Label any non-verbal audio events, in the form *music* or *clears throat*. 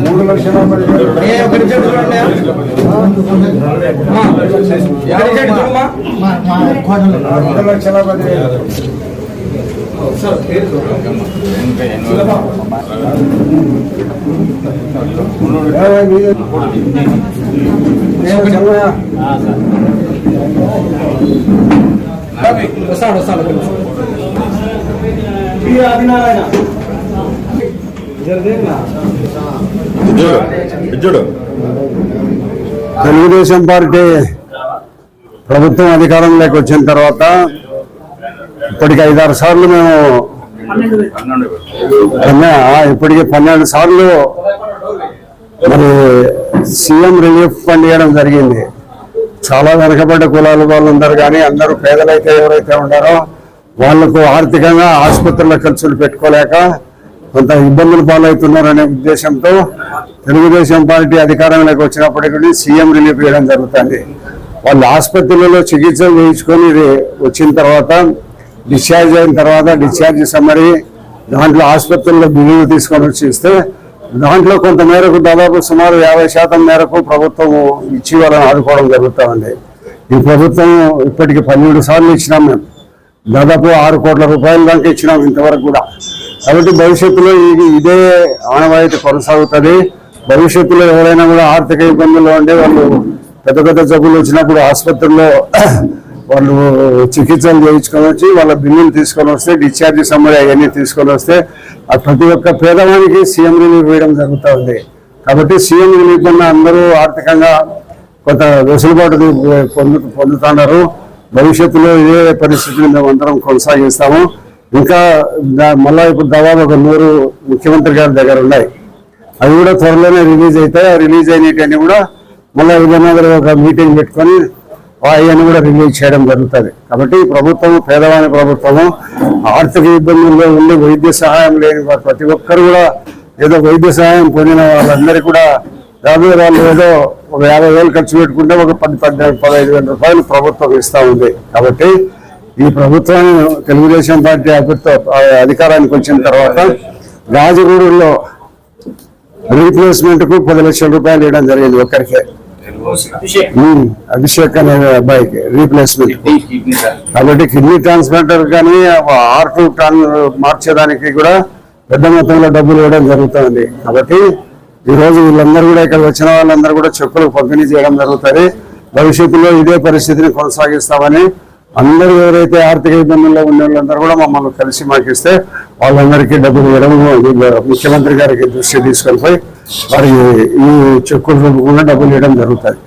మూడు లక్షల. రెండు లక్షల పదివేలు. వస్తాడు వస్తాడు. చూడు తెలుగుదేశం పార్టీ ప్రభుత్వం అధికారంలోకి వచ్చిన తర్వాత ఇప్పటికి ఐదారు సార్లు మేము ఇప్పటికి పన్నెండు సార్లు మరి సీఎం రిలీఫ్ ఫండ్ ఇవ్వడం జరిగింది. చాలా వెనకబడ్డ కులాల వాళ్ళు ఉన్నారు కానీ అందరూ పేదలైతే ఎవరైతే ఉన్నారో వాళ్ళకు ఆర్థికంగా ఆసుపత్రుల ఖర్చులు పెట్టుకోలేక కొంత ఇబ్బందులు పాలవుతున్నారనే ఉద్దేశంతో తెలుగుదేశం పార్టీ అధికారంలోకి వచ్చినప్పటికీ సీఎం రిలీఫ్ ఇవ్వడం జరుగుతుంది. వాళ్ళు ఆసుపత్రులలో చికిత్స చేయించుకొని వచ్చిన తర్వాత డిశ్చార్జ్ అయిన తర్వాత డిశ్చార్జ్ సమ్మరి దాంట్లో ఆసుపత్రుల్లో బిల్లులు తీసుకొని వచ్చి ఇస్తే దాంట్లో కొంత మేరకు దాదాపు సుమారు యాభై శాతం మేరకు ప్రభుత్వం ఇచ్చి వాళ్ళని ఆదుకోవడం జరుగుతూ ఉంది ఈ ప్రభుత్వం ఇప్పటికి పన్నెండు సార్లు ఇచ్చినాం మేము. దాదాపు ఆరు కోట్ల రూపాయల దాకా ఇచ్చినాం ఇంతవరకు కూడా. కాబట్టి భవిష్యత్తులో ఇది ఇదే ఆనవాయితీ కొనసాగుతుంది. భవిష్యత్తులో ఎవరైనా కూడా ఆర్థిక ఇబ్బందుల్లో ఉండే వాళ్ళు పెద్ద పెద్ద జబ్బులు వచ్చినప్పుడు ఆసుపత్రుల్లో *clears throat* వాళ్ళు చికిత్సలు చేయించుకొని వచ్చి వాళ్ళ బిల్లులు తీసుకొని వస్తే డిశ్చార్జ్ సమ్మరి అవన్నీ తీసుకొని వస్తే ఆ ప్రతి ఒక్క పేదవానికి సీఎం రిలీఫ్ వేయడం జరుగుతూ ఉంది. కాబట్టి సీఎం రిలీఫ్ ఉన్న అందరూ ఆర్థికంగా కొంత వెసులుబాటు పొందు పొందుతున్నారు. భవిష్యత్తులో ఇదే పరిస్థితిని మేము అందరం కొనసాగిస్తాము. ఇంకా దా- మళ్ళా ఇప్పుడు దాదాపు ఒక నూరు ముఖ్యమంత్రి గారి దగ్గర ఉన్నాయి. అవి కూడా త్వరలోనే రిలీజ్ అవుతాయి. రిలీజ్ అయినవన్నీ కూడా మళ్ళీ ఏదైనా ఒక మీటింగ్ పెట్టుకొని అవన్నీ కూడా రిలీజ్ చేయడం జరుగుతుంది. కాబట్టి ప్రభుత్వం పేదవాని ప్రభుత్వము ఆర్థిక ఇబ్బందుల్లో ఉండి వైద్య సహాయం లేని వారు ప్రతి ఒక్కరు కూడా ఏదో వైద్య సహాయం పొందిన వాళ్ళందరికీ కూడా దాదాపు వాళ్ళు ఏదో ఒక యాభై వేలు ఖర్చు పెట్టుకుంటే ఒక పది పద్దెనిమిది పదహైదు వేల రూపాయలు ప్రభుత్వం ఇస్తా ఉంది. కాబట్టి ఈ ప్రభుత్వం తెలుగుదేశం పార్టీ అధికారానికి వచ్చిన తర్వాత రాజగూడూరులో రీప్లేస్మెంట్కు పది లక్షల రూపాయలు ఇవ్వడం జరిగింది ఒక్కరికే. ఉమ్, అభిషేక్ అనే అబ్బాయికి రీప్లేస్మెంట్ కాబట్టి కిడ్నీ ట్రాన్స్ప్లాంటర్ కానీ హార్ట్ ట్రాన్ మార్చేదానికి కూడా పెద్ద మొత్తంలో డబ్బులు ఇవ్వడం జరుగుతుంది. కాబట్టి ఈ రోజు వీళ్ళందరూ కూడా ఇక్కడ వచ్చిన వాళ్ళందరూ కూడా చెక్కులు పంపిణీ చేయడం జరుగుతుంది. భవిష్యత్తులో ఇదే పరిస్థితిని కొనసాగిస్తామని అందరూ ఎవరైతే ఆర్థిక ఇబ్బందుల్లో ఉండే వాళ్ళందరూ కూడా మమ్మల్ని కలిసి మాకు ఇస్తే వాళ్ళందరికీ డబ్బులు ఇవ్వడం ముఖ్యమంత్రి గారికి దృష్టి తీసుకొని పోయి వారికి ఈ చెక్కుల రూపంలో డబ్బులు ఇవ్వడం జరుగుతుంది